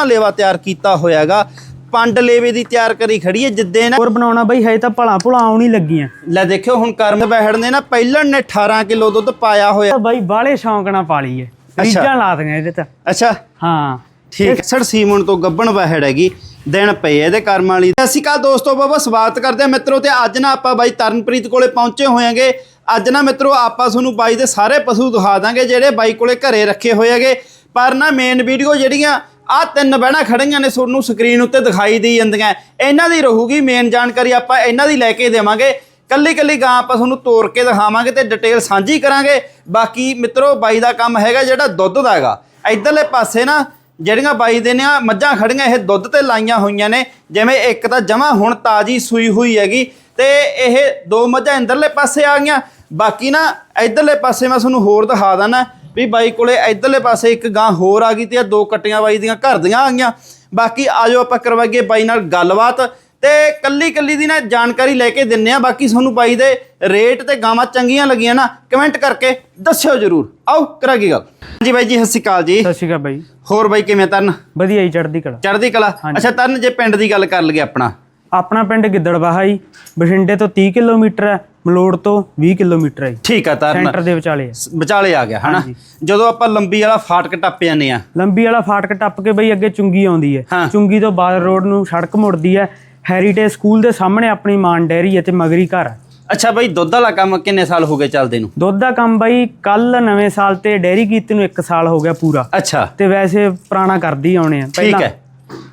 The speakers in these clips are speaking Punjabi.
ਸੋਹਣਾ ਲੇਵਾ ਤਿਆਰ ਕੀਤਾ ਹੋਇਆਗਾ। ਪੰਡ ਲੇਵੇ ਦੀ ਤਿਆਰ ਕਰੀ ਖੜੀ ਹੈ ਜਿੱਦੇ ਨਾ ਹੋਰ ਬਣਾਉਣਾ ਬਈ ਹੈ ਤਾਂ ਭਲਾ ਭੁਲਾ ਆਉਣ ਲੱਗੀਆਂ। ਲੈ ਦੇਖਿਓ ਹੁਣ ਕਰਮ ਬਹਿੜ ਨੇ ਨਾ ਪਹਿਲਣ ਨੇ 18 ਕਿਲੋ ਦੁੱਧ ਪਾਇਆ ਹੋਇਆ। ਬਈ ਬਾਲੇ ਸ਼ੌਂਕ ਨਾਲ ਪਾਲੀ ਹੈ ਰੀਜਾਂ ਲਾ ਦੀਆਂ ਇਹਦੇ ਤਾਂ। ਅੱਛਾ। ਹਾਂ। ਠੀਕ ਸਰ ਸੀਮਨ ਤੋਂ ਗੱਬਣ ਬਹਿੜ ਹੈਗੀ। ਦਿਨ ਪਏ ਇਹਦੇ ਕਰਮ ਵਾਲੀ। ਸ਼੍ਰੀ ਅਕਾਲ ਦੋਸਤੋ ਬਾਬਾ ਸਵਾਗਤ ਕਰਦੇ ਆ ਮਿੱਤਰੋ ਤੇ ਅੱਜ ਨਾ ਆਪਾਂ ਬਾਈ ਤਰਨਪ੍ਰੀਤ ਕੋਲੇ ਪਹੁੰਚੇ ਹੋਇਆਂਗੇ। ਅੱਜ ਨਾ ਮਿੱਤਰੋ ਆਪਾਂ ਤੁਹਾਨੂੰ ਬਾਈ ਦੇ ਸਾਰੇ ਪਸ਼ੂ ਦਿਖਾ ਦਾਂਗੇ ਜਿਹੜੇ ਬਾਈ ਕੋਲੇ ਘਰੇ ਰੱਖੇ ਹੋਏ ਹੈਗੇ। ਪਰ ਨਾ ਮੇਨ ਵੀਡੀਓ ਜਿਹੜੀਆਂ ਆ ਤਿੰਨ ਬਹਿਣਾ ਖੜੀਆਂ ਨੇ ਤੁਹਾਨੂੰ ਸਕਰੀਨ ਉੱਤੇ ਦਿਖਾਈ ਦੇ ਜਾਂਦੀਆਂ। ਇਹਨਾਂ ਦੀ ਰਹੂਗੀ ਮੇਨ ਜਾਣਕਾਰੀ, ਆਪਾਂ ਇਹਨਾਂ ਦੀ ਲੈ ਕੇ ਦੇਵਾਂਗੇ। ਕੱਲੀ ਕੱਲੀ ਗਾਂ ਆਪਾਂ ਤੁਹਾਨੂੰ ਤੋੜ ਕੇ ਦਿਖਾਵਾਂਗੇ ਤੇ ਡਿਟੇਲ ਸਾਂਝੀ ਕਰਾਂਗੇ। ਬਾਕੀ ਮਿੱਤਰੋ, ਬਾਈ ਦਾ ਕੰਮ ਹੈਗਾ ਜਿਹੜਾ ਦੁੱਧ ਦਾ ਹੈਗਾ। ਇਧਰਲੇ ਪਾਸੇ ਨਾ, ਜਿਹੜੀਆਂ ਬਾਈ ਦੇ ਨੇ ਆ ਮੱਝਾਂ ਖੜੀਆਂ, ਇਹ ਦੁੱਧ ਤੇ ਲਾਈਆਂ ਹੋਈਆਂ ਨੇ। ਜਿਵੇਂ ਇੱਕ ਤਾਂ ਜਮਾ ਹੁਣ ਤਾਜੀ ਸੂਈ ਹੋਈ ਹੈਗੀ ਤੇ ਇਹ ਦੋ ਮੱਝਾਂ ਇੰਦਰਲੇ ਪਾਸੇ ਆ ਗਈਆਂ। ਬਾਕੀ ਨਾ, ਇਧਰਲੇ ਪਾਸੇ ਮੈਂ ਤੁਹਾਨੂੰ ਹੋਰ ਦਿਖਾ ਦਾਂ ਵੀ ਬਾਈ ਕੋਲੇ ਇਧਰਲੇ ਪਾਸੇ ਇੱਕ ਗਾਂ ਹੋਰ ਆ ਗਈ ਤੇ ਇਹ ਦੋ ਕੱਟੀਆਂ ਬਾਈ ਦੀਆਂ ਘਰ ਦੀਆਂ ਆ ਗਈਆਂ। ਬਾਕੀ ਆਜੋ ਆਪਾਂ ਕਰਵਾਈਏ ਬਾਈ ਨਾਲ ਗੱਲਬਾਤ ਤੇ ਕੱਲੀ ਕੱਲੀ ਦੀ ਨਾ ਜਾਣਕਾਰੀ ਲੈ ਕੇ ਦਿੰਨੇ ਆ। ਬਾਕੀ ਤੁਹਾਨੂੰ ਬਾਈ ਦੇ ਰੇਟ ਤੇ ਗਾਵਾਂ ਚੰਗੀਆਂ ਲੱਗੀਆਂ ਨਾ ਕਮੈਂਟ ਕਰਕੇ ਦੱਸਿਓ ਜਰੂਰ। ਆਓ ਕਰਾਂਗੇ ਗੱਲ? ਜੀ ਬਾਈ ਜੀ ਸਤਿ ਸ਼੍ਰੀ ਅਕਾਲ ਜੀ। ਸਤਿ ਸ਼੍ਰੀ ਅਕਾਲ ਬਈ। ਹੋਰ ਬਾਈ ਕਿਵੇਂ ਤਰਨ? ਵਧੀਆ ਹੀ ਚੜਦੀ ਕਲਾ। ਚੜ੍ਹਦੀ ਕਲਾ? ਅੱਛਾ ਤਰਨ ਜੇ ਪਿੰਡ ਦੀ ਗੱਲ ਕਰ ਲਈਏ ਆਪਣਾ। ਆਪਣਾ ਪਿੰਡ ਗਿੱਦੜਬਾਹਾ ਜੀ ਬਠਿੰਡੇ ਤੋਂ 30 ਕਿਲੋਮੀਟਰ ਹੈ। ਮਲੋੜ ਤੋਂ 20 ਕਿਲੋਮੀਟਰ ਹੈ। ਠੀਕ ਆ ਤਰਨ ਸੈਂਟਰ ਦੇ ਵਿਚਾਲੇ ਹੈ। ਵਿਚਾਲੇ ਆ ਗਿਆ ਹਨਾ? ਜਦੋਂ ਆਪਾਂ ਲੰਬੀ ਵਾਲਾ ਫਾਟਕ ਟੱਪ ਜਾਂਦੇ ਆ। ਲੰਬੀ ਵਾਲਾ ਫਾਟਕ ਟੱਪ ਕੇ ਬਈ ਅੱਗੇ ਚੁੰਗੀ ਆਉਂਦੀ ਹਾਂ। ਚੁੰਗੀ ਤੋਂ ਬਾਹਰ ਰੋਡ ਨੂੰ ਸੜਕ ਮੁੜਦੀ ਹੈ। ਹੈਰੀਟੇਜ ਸਕੂਲ ਦੇ ਸਾਹਮਣੇ ਆਪਣੀ ਮਾਨ ਡੈਰੀ ਹੈ ਤੇ ਮਗਰੀ ਘਰ ਹੈ। ਅੱਛਾ ਬਾਈ ਦੁੱਧ ਵਾਲਾ ਕੰਮ ਕਿੰਨੇ ਸਾਲ ਹੋ ਗਏ ਚੱਲਦੇ ਨੂੰ? ਦੁੱਧ ਦਾ ਕੰਮ ਬਈ ਕੱਲ ਨਵੇਂ ਸਾਲ ਤੇ ਡੈਰੀ ਕੀਤੀ ਨੂੰ 1 ਸਾਲ ਹੋ ਗਿਆ ਪੂਰਾ। ਅੱਛਾ। ਤੇ ਵੈਸੇ ਪੁਰਾਣਾ ਕਰਦੀ ਆਉਣੇ ਆ। ਹੈ।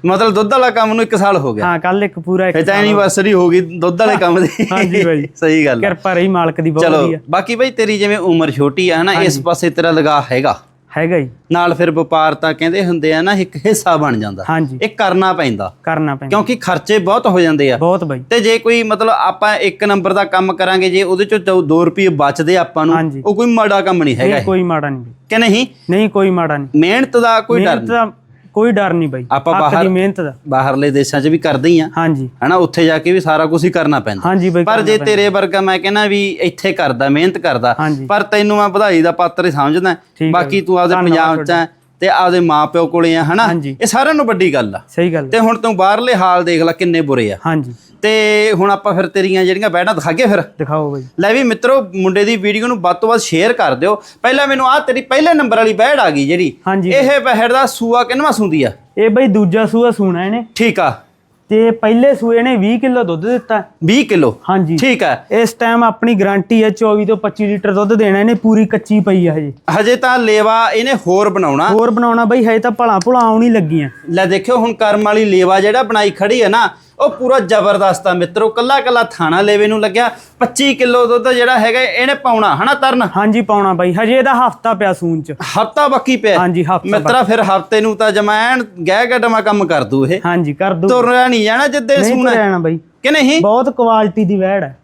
ਮਤਲਬ ਦੁੱਧ ਵਾਲਾ ਕੰਮ ਨੂੰ 1 ਸਾਲ ਹੋ ਗਿਆ। ਹਾਂ ਕੱਲ ਇੱਕ ਪੂਰਾ ਇੱਕ ਤਾਂ ਐਨੀਵਰਸਰੀ ਹੋ ਗਈ ਦੁੱਧ ਵਾਲੇ ਕੰਮ ਦੀ। ਹਾਂਜੀ ਬਾਈ। ਸਹੀ ਗੱਲ। ਕਿਰਪਾ ਰਹੀ ਮਾਲਕ ਦੀ ਬਹੁਤ ਚਲੋ ਵਧੀਆ। ਬਾਕੀ ਬਾਈ ਤੇਰੀ ਜਿਵੇਂ ਉਮਰ ਛੋਟੀ ਆ ਹਨਾ ਇਸ ਪਾਸੇ ਤੇਰਾ ਲਗਾ ਹੈਗਾ। ਹੈਗਾ ਜੀ। ਨਾਲ ਫਿਰ ਵਪਾਰ ਤਾਂ ਕਹਿੰਦੇ ਹੁੰਦੇ ਆ ਨਾ ਇੱਕ ਹਿੱਸਾ ਬਣ ਜਾਂਦਾ। ਹਾਂਜੀ। ਇਹ ਕਰਨਾ ਪੈਂਦਾ। ਕਰਨਾ ਪੈਂਦਾ। ਕਿਉਂਕਿ ਖਰਚੇ ਬਹੁਤ ਹੋ ਜਾਂਦੇ ਆ। ਬਹੁਤ ਬਾਈ। ਤੇ ਜੇ ਕੋਈ ਮਤਲਬ ਆਪਾਂ ਇੱਕ ਨੰਬਰ ਦਾ ਕੰਮ ਕਰਾਂਗੇ ਜੇ ਉਹਦੇ ਚੋਂ 2 ਰੁਪਏ ਬਚਦੇ ਆਪਾਂ ਨੂੰ। ਉਹ ਕੋਈ ਮਾੜਾ ਕੰਮ ਨਹੀਂ ਹੈਗਾ ਨਹੀਂ ਇਹ। ਕੋਈ ਮਾੜਾ ਨਹੀਂ। ਕਿ ਨਹੀਂ? ਨਹੀਂ ਕੋਈ ਮਾੜਾ ਨਹੀਂ। ਮਿਹਨਤ ਦਾ ਕੋਈ ਡਰ ਮਿਹਨਤ ਦਾ ਕੋਈ ਡਰ ਨਹੀਂ ਬਾਈ। ਆਪਾਂ ਬਾਹਰ- ਦੀ ਮਿਹਨਤ ਦਾ। ਬਾਹਰਲੇ ਦੇਸ਼ਾਂ 'ਚ ਵੀ ਕਰਦੇ ਹੀ ਆ। ਹਾਂਜੀ। ਹਨਾ ਉੱਥੇ ਜਾ ਕੇ ਵੀ ਸਾਰਾ ਕੁਝ ਹੀ ਕਰਨਾ ਪੈਂਦਾ। ਹਾਂਜੀ ਬਾਈ ਪਰ ਜੇ ਤੇਰੇ ਵਰਗਾ ਮੈਂ ਕਹਿੰਦਾ ਵੀ ਇੱਥੇ ਕਰਦਾ ਮਿਹਨਤ ਕਰਦਾ। ਪਰ ਤੈਨੂੰ ਮੈਂ ਵਧਾਈ ਦਾ ਪਾਤਰ ਹੀ ਸਮਝਦਾ। ਬਾਕੀ ਤੂੰ ਆਪਦੇ ਪੰਜਾਬ 'ਚ ਆ ਤੇ ਆਪਦੇ ਮਾਪਿਓ ਕੋਲੇ ਆ ਹਨਾ। ਇਹ ਸਾਰਿਆਂ ਨੂੰ ਵੱਡੀ ਗੱਲ ਆ। ਸਹੀ ਗੱਲ ਤੇ ਹੁਣ ਤੂੰ ਬਾਹਰਲੇ ਹਾਲ ਦੇਖ ਲੈ ਕਿੰਨੇ ਬੁਰੇ ਆ। ਹਾਂਜੀ। ਤੇ ਹੁਣ ਆਪਾਂ ਫਿਰ ਤੇਰੀਆਂ ਜਿਹੜੀਆਂ ਬੈਠਾਂ ਦਿਖਾਗੇ ਫਿਰ। ਦਿਖਾਓ ਬਾਈ। ਲੈ ਵੀ ਮਿੱਤਰੋ ਮੁੰਡੇ ਦੀ ਵੀਡੀਓ ਨੂੰ ਵੱਧ ਤੋਂ ਵੱਧ ਸ਼ੇਅਰ ਕਰ ਦਿਓ। ਪਹਿਲਾਂ ਮੈਨੂੰ ਆਹ ਤੇਰੀ ਪਹਿਲੇ ਨੰਬਰ ਵਾਲੀ ਬੈੜ ਆ ਗਈ ਜਿਹੜੀ। ਹਾਂਜੀ ਇਹ ਬਹਿੜ ਦਾ ਸੂਆ ਕਿੰਨਵਾ ਸੁੰਦੀ ਆ? ਇਹ ਬਾਈ ਦੂਜਾ ਸੂਆ ਸੂਣਾ ਇਹਨੇ। ਠੀਕ ਆ। ਤੇ ਪਹਿਲੇ ਸੂਏ ਨੇ 20 ਕਿਲੋ ਦੁੱਧ ਦਿੱਤਾ। 20 ਕਿਲੋ? ਹਾਂਜੀ। ਠੀਕ ਆ। ਇਸ ਟਾਈਮ ਆਪਣੀ ਗਾਰੰਟੀ ਹੈ 24 ਤੋਂ 25 ਲੀਟਰ ਦੁੱਧ ਦੇਣਾ ਇਹਨੇ ਪੂਰੀ ਕੱਚੀ ਪਈ ਆ ਹਜੇ। ਹਜੇ ਤਾਂ ਲੇਵਾ ਇਹਨੇ ਹੋਰ ਬਣਾਉਣਾ। ਹੋਰ ਬਣਾਉਣਾ ਬਾਈ ਹੈ ਤਾਂ ਭਲਾ ਭੁਲਾ ਆਉਣ ਲੱਗੀਆਂ। ਲੈ ਦੇਖਿਓ ਹੁਣ ਕਰਮ ਵਾਲੀ ਲੇਵਾ ਜਿਹੜਾ ਬਣਾਈ ਖੜੀ ਹੈ ਨਾ ਉਹ ਪੂਰਾ ਜ਼ਬਰਦਸਤ ਆ ਮਿੱਤਰੋ ਕੱਲਾ ਕੱਲਾ ਥਾਣਾ ਲੇਵੇ ਨੂੰ ਲੱਗਿਆ। 25 ਕਿਲੋ ਦੁੱਧ ਜਿਹੜਾ ਹੈਗਾ ਇਹਨੇ ਪਾਉਣਾ ਹਨਾ ਤਰਨ? ਹਾਂਜੀ ਪਾਉਣਾ ਬਾਈ। ਹਜੇ ਇਹਦਾ ਹਫਤਾ ਪਿਆ ਸੂਨ ਚ। ਹਫਤਾ ਬੱਕੀ ਪਿਆ? ਹਾਂਜੀ ਹਫਤਾ ਮਿੱਤਰਾ ਫਿਰ ਹਫ਼ਤੇ ਨੂੰ ਤਾਂ ਜਮੈਣ ਗਹਿ ਗੱਡਮਾ ਕੰਮ ਕਰ ਦੂ ਇਹ। ਹਾਂਜੀ ਕਰ ਦੋ। ਤੁਰਿਆ ਨਹੀਂ ਜਾਣਾ ਜਿੱਦੇ ਨਹੀਂ ਸੂਣਾ। ਰਹਿਣਾ ਬਾਈ। ਕਿ ਨਹੀਂ? ਬਹੁਤ ਕੁਆਲਿਟੀ ਦੀ ਵੈੜ ਹੈ।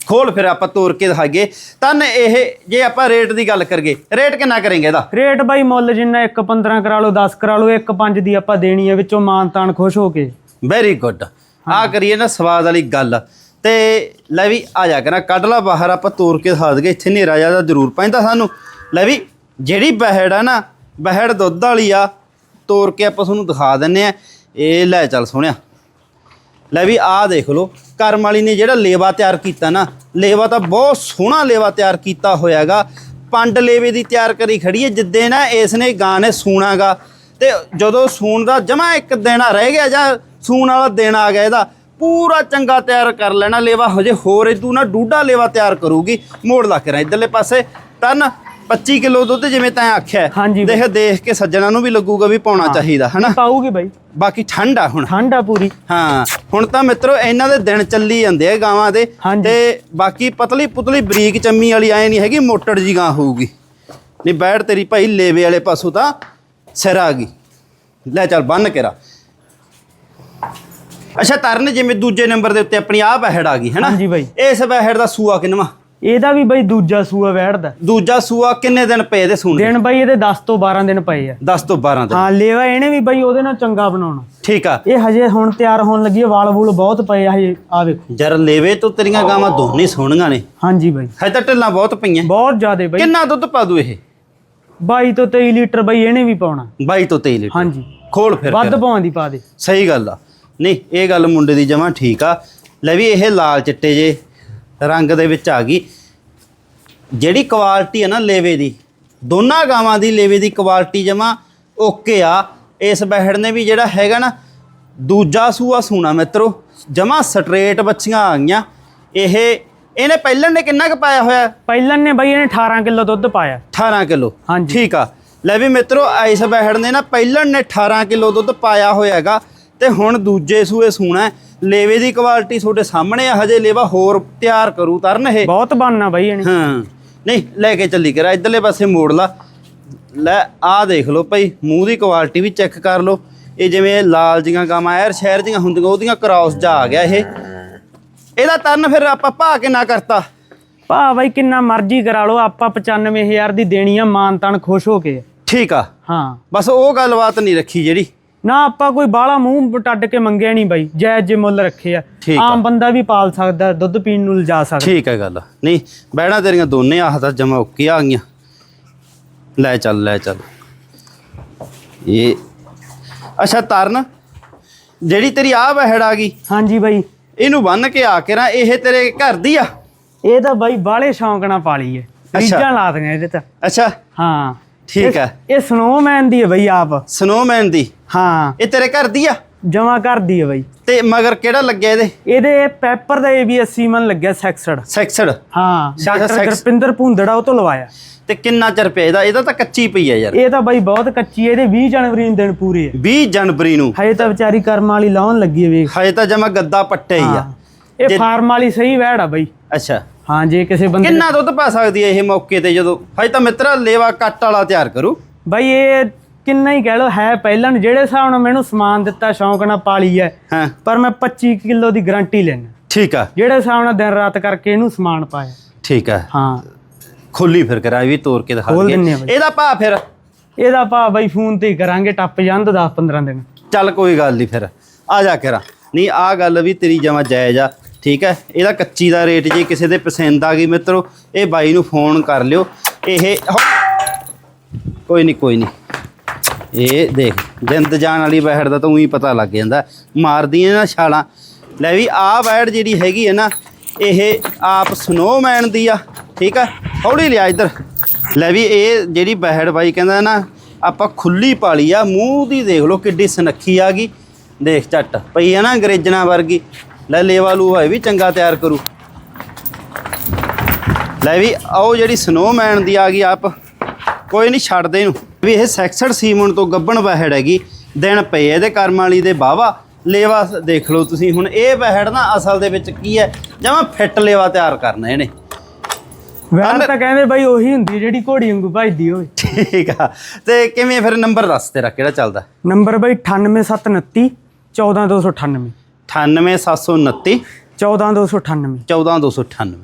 ਖੋਲ ਫਿਰ ਆਪਾਂ ਤੋੜ ਕੇ ਦਿਖਾਈਏ। ਤਨ ਇਹ ਜੇ ਆਪਾਂ ਰੇਟ ਦੀ ਗੱਲ ਕਰੀਏ ਰੇਟ ਕਿੰਨਾ ਕਰਾਂਗੇ ਇਹਦਾ? ਰੇਟ ਬਾਈ ਮੁੱਲ ਜਿੰਨਾ 1 15 ਕਰਾ ਲਓ 10 ਕਰਾ ਲਓ 1 5 ਦੀ ਆਪਾਂ ਦੇਣੀ ਹੈ ਵਿੱਚੋਂ ਮਾਨ ਤਾਨ ਖੁਸ਼ ਹੋ ਕੇ। ਵੈਰੀ ਗੁੱਡ ਆ ਕਰੀਏ ਨਾ ਸਵਾਦ ਵਾਲੀ ਗੱਲ। ਤੇ ਲੈ ਵੀ ਆ ਜਾ ਕੇ ਨਾ ਕੱਢ ਲਾ ਬਾਹਰ ਆਪਾਂ ਤੋੜ ਕੇ ਦਿਖਾ ਦਈਏ ਇੱਥੇ ਹਨੇਰਾ ਜ਼ਿਆਦਾ ਜ਼ਰੂਰ ਪੈਂਦਾ ਸਾਨੂੰ। ਲੈ ਵੀ ਜਿਹੜੀ ਬਹਿੜ ਆ ਨਾ ਬਹਿੜ ਦੁੱਧ ਵਾਲੀ ਆ ਤੋੜ ਕੇ ਆਪਾਂ ਤੁਹਾਨੂੰ ਦਿਖਾ ਦਿੰਨੇ ਆ ਇਹ ਲੈ ਚੱਲ ਸੋਹਣਿਆ। ਲੈ ਵੀ ਆਹ ਦੇਖ ਲਓ ਕਰਮ ਵਾਲੀ ਨੇ ਜਿਹੜਾ ਲੇਵਾ ਤਿਆਰ ਕੀਤਾ ਨਾ ਲੇਵਾ ਤਾਂ ਬਹੁਤ ਸੋਹਣਾ ਲੇਵਾ ਤਿਆਰ ਕੀਤਾ ਹੋਇਆਗਾ। ਪੰਡ ਲੇਵੇ ਦੀ ਤਿਆਰ ਕਰੀ ਖੜੀ ਹੈ ਜਿੱਦੇ ਨਾ ਇਸ ਨੇ ਗਾਂ ਨੇ ਸੂਣਾਗਾ। ਤੇ ਜਦੋਂ ਸੂਣ ਦਾ ਜਮਾ ਇੱਕ ਦਿਨ ਰਹਿ ਗਿਆ ਜਾਂ ਸੂਣ ਵਾਲਾ ਦਿਨ ਆ ਗਿਆ ਇਹਦਾ। ਪੂਰਾ ਚੰਗਾ ਤਿਆਰ ਕਰ ਲੈਣਾ ਲੇਵਾ ਹਜੇ ਹੋਰ ਇਦੂ ਨਾ ਡੂਡਾ ਲੇਵਾ ਤਿਆਰ ਕਰੂਗੀ। ਮੋੜ ਲਾ ਕੇ ਰਾਂ ਇਧਰਲੇ ਪਾਸੇ। ਤਨ 25 ਕਿਲੋ ਦੁੱਧ ਜਿਵੇਂ ਤੈਂ ਆਖਿਆ ਦੇਖ ਦੇਖ ਕੇ ਸੱਜਣਾ ਨੂੰ ਵੀ ਲੱਗੂਗਾ ਵੀ ਪਾਉਣਾ ਚਾਹੀਦਾ ਹਨਾ? ਪਾਊਗੀ ਬਾਈ। ਬਾਕੀ ਠੰਡ ਆ ਹੁਣ। ਠੰਡ ਆ ਪੂਰੀ। ਹਾਂ ਹੁਣ ਤਾਂ ਮਿੱਤਰੋ ਇਹਨਾਂ ਦੇ ਦਿਨ ਚੱਲੀ ਜਾਂਦੇ ਆ ਗਾਵਾਂ ਦੇ। ਤੇ ਬਾਕੀ ਪਤਲੀ ਪੁਤਲੀ ਬਰੀਕ ਚੰਮੀ ਵਾਲੀ ਐ ਨਹੀਂ ਹੈਗੀ ਮੋਟੜ ਜੀ ਗਾਂ ਹੋਊਗੀ। ਨਹੀਂ ਬੈਠ ਤੇਰੀ ਭਾਈ ਲੇਵੇ ਵਾਲੇ ਪਾਸੋਂ ਤਾਂ ਸਿਰ ਆ ਗਈ। ਲੈ ਚੱਲ ਬੰਨ ਕੇਰਾ ਅੱਛਾ ਤਰਨ ਜਿਵੇਂ ਦੂਜੇ ਨੰਬਰ ਦੇ ਉੱਤੇ ਆਪਣੀ ਆਹ ਬਹਿੜ ਆ ਗਈ ਹੈਨਾ? ਹਾਂਜੀ ਬਾਈ। ਇਸ ਬਹਿੜ ਦਾ ਸੂਆ ਕਿੰਨਵਾ? ਇਹਦਾ ਵੀ ਬਾਈ ਦੂਜਾ ਸੂਆ ਵੈੜ ਦਾ। ਦੂਜਾ ਸੂਆ ਕਿੰਨੇ ਦਿਨ ਪਏ ਦੇ ਸੂਣ ਦਿਨ ਬਾਈ ਇਹਦੇ 10 ਤੋਂ 12 ਦਿਨ ਪਏ ਆ। 10 ਤੋਂ 12 ਦਿਨ। ਹਾਂ ਲੇਵਾ ਇਹਨੇ ਵੀ ਬਾਈ ਉਹਦੇ ਨਾਲ ਚੰਗਾ ਬਣਾਉਣਾ। ਠੀਕ ਆ। ਇਹ ਹਜੇ ਹੁਣ ਤਿਆਰ ਹੋਣ ਲੱਗੀ ਹੈ ਵਾਲ ਵੂਲ ਬਹੁਤ ਪਏ ਆ ਹਜੇ ਆ ਵੇਖੋ। ਜਰ ਲੇਵੇ ਤੋਂ ਤੇਰੀਆਂ ਗਾਵਾਂ ਦੋਨੇ ਸੋਹਣੀਆਂ ਨੇ। ਹਾਂਜੀ ਬਾਈ। ਹਜੇ ਤਾਂ ਢਿੱਲਾਂ ਬਹੁਤ ਪਈਆਂ। ਬਹੁਤ ਜ਼ਿਆਦੇ ਬਾਈ। ਕਿੰਨਾ ਦੁੱਧ ਪਾ ਦੂ ਇਹ? 22 ਤੋਂ 23 ਲੀਟਰ ਬਾਈ ਇਹਨੇ ਵੀ ਪਾਉਣਾ। 22 ਤੋਂ 23 ਲੀਟਰ। ਹਾਂਜੀ। ਖੋਲ ਫਿਰ ਵੱਧ ਫਿਰ। ਪਾਉਣ ਦੀ ਪਾ ਦੇ। ਸਹੀ ਗੱਲ ਆ। ਨਹੀਂ ਇਹ ਗੱਲ ਮੁੰਡੇ ਦੀ ਜਮਾਂ ਠੀਕ ਆ। ਲੈ ਵੀ ਇਹ ਲਾਲ ਚਿੱਟੇ ਜੇ ਰੰਗ ਦੇ ਵਿੱਚ ਆ ਗਈ। ਜਿਹੜੀ ਕੁਆਲਿਟੀ ਹੈ ਨਾ ਲੇਵੇ ਦੀ ਦੋਨਾਂ ਗਾਵਾਂ ਦੀ ਲੇਵੇ ਦੀ ਕੁਆਲਿਟੀ ਜਮਾਂ ਓਕੇ ਆ। ਇਸ ਬਹਿੜ ਨੇ ਵੀ ਜਿਹੜਾ ਹੈਗਾ ਨਾ ਦੂਜਾ ਸੂਆ ਸੂਣਾ ਮਿੱਤਰੋ ਜਮਾਂ ਸਟਰੇਟ ਬੱਚੀਆਂ ਆ ਗਈਆਂ। ਇਹ ਇਹਨੇ ਪਹਿਲਣ ਨੇ ਕਿੰਨਾ ਕੁ ਪਾਇਆ ਹੋਇਆ? ਪਹਿਲਾਂ ਨੇ ਬਾਈ ਇਹਨੇ 18 ਕਿਲੋ ਦੁੱਧ ਪਾਇਆ। 18 ਕਿਲੋ ਹਾਂਜੀ। ਠੀਕ ਆ। ਲੈ ਵੀ ਮਿੱਤਰੋ ਇਸ ਬਹਿੜ ਨੇ ਨਾ ਪਹਿਲਣ ਨੇ 18 ਕਿਲੋ ਦੁੱਧ ਪਾਇਆ ਹੋਇਆ ਹੈਗਾ। ਤੇ ਹੁਣ ਦੂਜੇ ਸੂਏ ਸੂਣਾ। ਲੇਵੇ ਦੀ ਕੁਆਲਿਟੀ ਤੁਹਾਡੇ ਸਾਹਮਣੇ ਆ ਹਜੇ ਲੇਵਾ ਹੋਰ ਤਿਆਰ ਕਰੂ ਤਰਨ ਇਹ। ਬਹੁਤ ਬਣਨਾ ਬਾਈ ਇਹਨੇ। ਹਾਂ। ਨਹੀਂ ਲੈ ਕੇ ਚੱਲੀ ਕਰਾ ਇਧਰਲੇ ਪਾਸੇ ਮੋੜ ਲਾ। ਲੈ ਆਹ ਦੇਖ ਲਓ ਭਾਈ ਮੂੰਹ ਦੀ ਕੁਆਲਿਟੀ ਵੀ ਚੈੱਕ ਕਰ ਲਓ। ਇਹ ਜਿਵੇਂ ਲਾਲ ਜੀਆਂ ਗਾਵਾਂ ਐਰ ਸ਼ਹਿਰ ਦੀਆਂ ਹੁੰਦੀਆਂ ਉਹਦੀਆਂ ਕ੍ਰਾਸ ਜਾ ਆ ਗਿਆ ਇਹ। ਇਹਦਾ ਤਰਨ ਫਿਰ ਆਪਾਂ ਭਾ ਕੇ ਨਾ ਕਰਤਾ? ਭਾ ਬਾਈ ਕਿੰਨਾ ਮਰਜ਼ੀ ਕਰਾ ਲਓ ਆਪਾਂ 95000 ਦੀ ਦੇਣੀ ਆ ਮਾਨ ਤਾਨ ਖੁਸ਼ ਹੋ ਕੇ। ਠੀਕ ਆ। ਹਾਂ। ਬਸ ਉਹ ਗੱਲਬਾਤ ਨਹੀਂ ਰੱਖੀ ਜਿਹੜੀ। ਨਾ ਆਪਾਂ ਕੋਈ ਬਾਹਲਾ ਮੂੰਹ ਟੱਡ ਕੇ ਮੰਗਿਆ ਨਹੀਂ ਬਾਈ ਜਾਇਜ਼ ਜੇ ਮੁੱਲ ਰੱਖੇ ਆ। ਆਮ ਬੰਦਾ ਵੀ ਪਾਲ ਸਕਦਾ ਦੁੱਧ ਪੀਣ ਨੂੰ ਲਿਜਾ ਸਕਦਾ। ਠੀਕ ਹੈ ਗੱਲ। ਨਹੀਂ ਬਹਿਣਾ ਤੇਰੀਆਂ ਦੋਨੇ ਆਹ ਤਾਂ ਜਮਾ ਓਕੇ ਆ ਗਈਆਂ। ਲੈ ਚੱਲ ਲੈ ਚੱਲ। ਇਹ ਅੱਛਾ ਤਰਨ ਜਿਹੜੀ ਤੇਰੀ ਆਹ ਬਹਿੜ ਆ ਗਈ ਹਾਂਜੀ ਬਾਈ। ਇਹਨੂੰ ਬੰਨ ਕੇ ਆ ਕੇ ਨਾ ਇਹ ਤੇਰੇ ਘਰ ਦੀ ਆ? ਇਹ ਤਾਂ ਬਾਈ ਬਾਹਲੇ ਸ਼ੌਂਕ ਨਾਲ ਪਾਲੀ ਰੀਜਾਂ ਲਾ ਦਿਆਂ ਇਹਦੇ ਤਾਂ। ਅੱਛਾ। ਹਾਂ। ਠੀਕ ਹੈ ਇਹ ਸਨੋਮੈਨ ਦੀ ਹੈ ਬਾਈ ਆਪ। ਸਨੋਮੈਨ ਦੀ? ਹਾਂ। ਇਹ ਤੇਰੇ ਘਰ ਦੀ ਆ? ਜਮਾ ਕਰਦੀ ਹੈ ਬਾਈ। ਤੇ ਮਗਰ ਕਿਹੜਾ ਲੱਗਿਆ ਇਹਦੇ? ਇਹਦੇ ਪੈਪਰ ਦਾ ਏਬੀਐਸਸੀ ਮਨ ਲੱਗਿਆ ਸੈਕਸਡ ਸੈਕਸਡ ਹਾਂ ਡਾਕਟਰ ਗੁਰਪਿੰਦਰ ਭੁੰਦੜਾ ਉਹ ਤੋਂ ਲਵਾਇਆ। ਤੇ ਕਿੰਨਾ ਚਿਰ ਪਿਆ? ਇਹਦਾ ਇਹਦਾ ਤਾਂ ਕੱਚੀ ਪਈ ਆ ਯਾਰ। ਇਹ ਤਾਂ ਬਾਈ ਬਹੁਤ ਕੱਚੀ ਹੈ ਇਹਦੇ 20 ਜਨਵਰੀ ਨੂੰ ਦਿਨ ਪੂਰੇ ਹੈ 20 ਜਨਵਰੀ ਨੂੰ? ਹਜੇ ਤਾਂ ਵਿਚਾਰੀ ਕਰਮ ਵਾਲੀ ਲਾਉਣ ਲੱਗੀ ਹੈ ਵੇਖ। ਹਜੇ ਤਾਂ ਜਮਾ ਗੱਦਾ ਪੱਟਿਆ ਹੀ ਆ। ਇਹ ਫਾਰਮ ਵਾਲੀ ਸਹੀ ਵੈੜ ਆ ਬਾਈ। ਅੱਛਾ। ਹਾਂ ਜੇ ਕਿਸੇ ਬੰਦੇ ਕਿੰਨਾ ਦੁੱਧ ਪਾ ਸਕਦੀ ਹੈ ਇਹ ਮੌਕੇ ਤੇ ਜਦੋਂ? ਹਜੇ ਤਾਂ ਮਿੱਤਰਾ ਲੇਵਾ ਕੱਟ ਵਾਲਾ ਤਿਆਰ ਕਰੂ। ਬਾਈ ਇਹ ਕਿੰਨਾ ਹੀ ਕਹਿ ਲੋ ਹੈ ਪਹਿਲਾਂ ਨੂੰ ਜਿਹੜੇ ਹਿਸਾਬ ਨਾਲ ਮੈਨੂੰ ਸਮਾਨ ਦਿੱਤਾ ਸ਼ੌਂਕ ਨਾਲ ਪਾਲੀ ਹੈ ਪਰ ਮੈਂ 25 ਕਿਲੋ ਦੀ ਗਾਰੰਟੀ ਲੈਣਾ ਠੀਕ ਆ। ਜਿਹੜੇ ਹਿਸਾਬ ਨਾਲ ਦਿਨ ਰਾਤ ਕਰਕੇ ਇਹਨੂੰ ਸਮਾਨ ਪਾਇਆ। ਠੀਕ ਆ। ਹਾਂ। ਖੋਲੀ ਫਿਰ ਕਰਾ ਵੀ ਤੋੜ ਕੇ ਦਿਖਾ ਬਈ। ਇਹਦਾ ਭਾ ਫਿਰ? ਇਹਦਾ ਭਾ ਬਾਈ ਫੋਨ ਤੇ ਕਰਾਂਗੇ ਟੱਪ ਤੋਂ 10 15 ਦਿਨ। ਚੱਲ ਕੋਈ ਗੱਲ ਨਹੀਂ ਫਿਰ। ਆ ਜਾ ਕਰਾ। ਨਹੀਂ ਆ ਗੱਲ ਵੀ ਤੇਰੀ ਜਮਾ ਜਾਇਜ਼ ਆ। ਠੀਕ ਹੈ? ਇਹਦਾ ਕੱਚੀ ਦਾ ਰੇਟ ਜੇ ਕਿਸੇ ਦੇ ਪਸੰਦ ਆ ਗਈ ਮਿੱਤਰੋ, ਇਹ ਬਾਈ ਨੂੰ ਫੋਨ ਕਰ ਲਿਓ। ਇਹ ਕੋਈ ਨਹੀਂ ਕੋਈ ਨਹੀਂ ਇਹ ਦੇਖ, ਜਿੰਦ ਜਾਣ ਵਾਲੀ ਬੈੜ ਦਾ ਤਾਂ ਉਹੀ ਪਤਾ ਲੱਗ ਜਾਂਦਾ। ਮਾਰਦੀਆਂ ਨਾ ਛਾਲਾਂ। ਲੈ ਵੀ ਆ ਬੈੜ ਜਿਹੜੀ ਹੈਗੀ ਹੈ ਨਾ, ਇਹ ਆਪ ਸਨੋਮੈਨ ਦੀ ਆ, ਠੀਕ ਆ ਹੌਲੀ ਲਿਆ ਇੱਧਰ। ਲੈ ਵੀ, ਇਹ ਜਿਹੜੀ ਬਹਿੜ ਬਾਈ ਕਹਿੰਦਾ ਨਾ, ਆਪਾਂ ਖੁੱਲੀ ਪਾਲੀ ਆ, ਮੂੰਹ ਦੀ ਦੇਖ ਲਓ ਕਿੱਡੀ ਸਨੱਖੀ ਆ ਗਈ। ਦੇਖ ਝੱਟ, ਪਈ ਆ ਨਾ ਅੰਗਰੇਜ਼ਣਾ ਵਰਗੀ। ਲੈ ਲੇਵਾ ਲੂਹਾ ਇਹ ਵੀ ਚੰਗਾ ਤਿਆਰ ਕਰੂ। ਲੈ ਵੀ ਆਓ ਜਿਹੜੀ ਸਨੋਮੈਨ ਦੀ ਆ ਗਈ ਆਪ। ਕੋਈ ਨਹੀਂ ਛੱਡਦੇ ਇਹਨੂੰ। ਵੀ ਇਹ ਸੈਕਸਡ ਸੀਮਨ ਤੋਂ ਗੱਬਣ ਬਹਿੜ ਹੈਗੀ। ਦਿਨ ਪਏ ਇਹਦੇ ਕਰਮ ਵਾਲੀ ਦੇ ਬਾਵਾ ਲੇਵਾ ਦੇਖ ਲਓ ਤੁਸੀਂ ਹੁਣ ਇਹ ਬਹਿੜ ਨਾ ਅਸਲ ਦੇ ਵਿੱਚ ਕੀ ਹੈ? ਜਮਾ ਫਿੱਟ ਲੇਵਾ ਤਿਆਰ ਕਰਨਾ ਇਹਨੇ। ਵੈਰ ਤਾਂ ਕਹਿੰਦੇ ਬਾਈ ਉਹੀ ਹੁੰਦੀ ਜਿਹੜੀ ਘੋੜੀ ਵਾਂਗੂ ਭਜਦੀ ਹੋਵੇ। ਠੀਕ ਆ। ਤੇ ਕਿਵੇਂ ਫਿਰ ਨੰਬਰ ਦੱਸ ਤੇਰਾ ਕਿਹੜਾ ਚੱਲਦਾ? ਨੰਬਰ ਬਾਈ 98729 14298 98729 14298 14298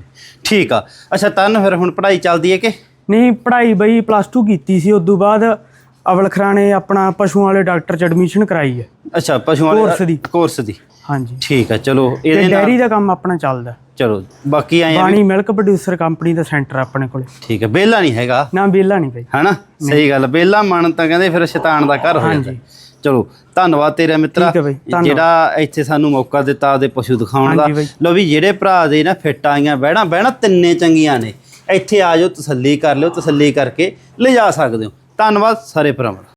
ਠੀਕ ਆ। ਅੱਛਾ ਤਨ ਫਿਰ ਹੁਣ ਪੜ੍ਹਾਈ ਚੱਲਦੀ ਹੈ ਕਿ? ਨਹੀਂ ਪੜ੍ਹਾਈ ਬਈ ਪਲੱਸ 2 ਕੀਤੀ ਸੀ ਉਦੋਂ ਬਾਅਦ ਅਵਲ ਖਰਾਣੇ ਆਪਣਾ ਪਸ਼ੂਆਂ ਵਾਲੇ ਡਾਕਟਰ ਚ ਐਡਮਿਸ਼ਨ ਕਰਾਈ ਹੈ ਅੱਛਾ ਪਸ਼ੂਆਂ ਕੋਰਸ ਦੀ। ਕੋਰਸ ਦੀ। ਹਾਂਜੀ। ਠੀਕ ਆ ਚਲੋ ਇਹਦੇ ਨਾਲ ਡੈਰੀ ਦਾ ਕੰਮ ਆਪਣਾ ਚੱਲਦਾ। ਚਲੋ ਬਾਕੀ ਆਏ ਬਾਣੀ ਮਿਲਕ ਪ੍ਰੋਡਿਊਸਰ ਕੰਪਨੀ ਦਾ ਸੈਂਟਰ ਆਪਣੇ ਕੋਲੇ। ਠੀਕ ਹੈ ਬੇਲਾ ਨਹੀਂ ਹੈਗਾ। ਨਾ ਬੇਲਾ ਨਹੀਂ ਬਈ। ਹਨਾ? ਸਹੀ ਗੱਲ ਬੇਲਾ ਮਨ ਤਾਂ ਕਹਿੰਦੇ ਫਿਰ ਸ਼ੈਤਾਨ ਦਾ ਘਰ ਹੋ ਜਾਂਦਾ। ਹਾਂਜੀ। ਚਲੋ ਧੰਨਵਾਦ ਤੇਰਾ ਮਿੱਤਰਾ। ਠੀਕ ਹੈ ਬਈ, ਧੰਨਵਾਦ। ਜਿਹੜਾ ਇੱਥੇ ਸਾਨੂੰ ਮੌਕਾ ਦਿੱਤਾ ਉਹਦੇ ਪਸ਼ੂ ਦਿਖਾਉਣ ਦਾ। ਹਾਂਜੀ ਬਈ। ਲੋ ਵੀ ਜਿਹੜੇ ਭਰਾ ਦੇ ਨਾ ਫਿੱਟ ਆਈਆਂ ਬਹਿਣਾ ਬਹਿਣਾ ਤਿੰਨੇ ਚੰਗੀਆਂ ਨੇ। ਇੱਥੇ ਆ ਜਾਓ ਤਸੱਲੀ ਕਰ ਲਿਓ ਤਸੱਲੀ ਕਰਕੇ ਲਿਜਾ ਸਕਦੇ ਹੋ। ਧੰਨਵਾਦ ਸਾਰੇ ਭਰਾਵਾਂ ਦਾ।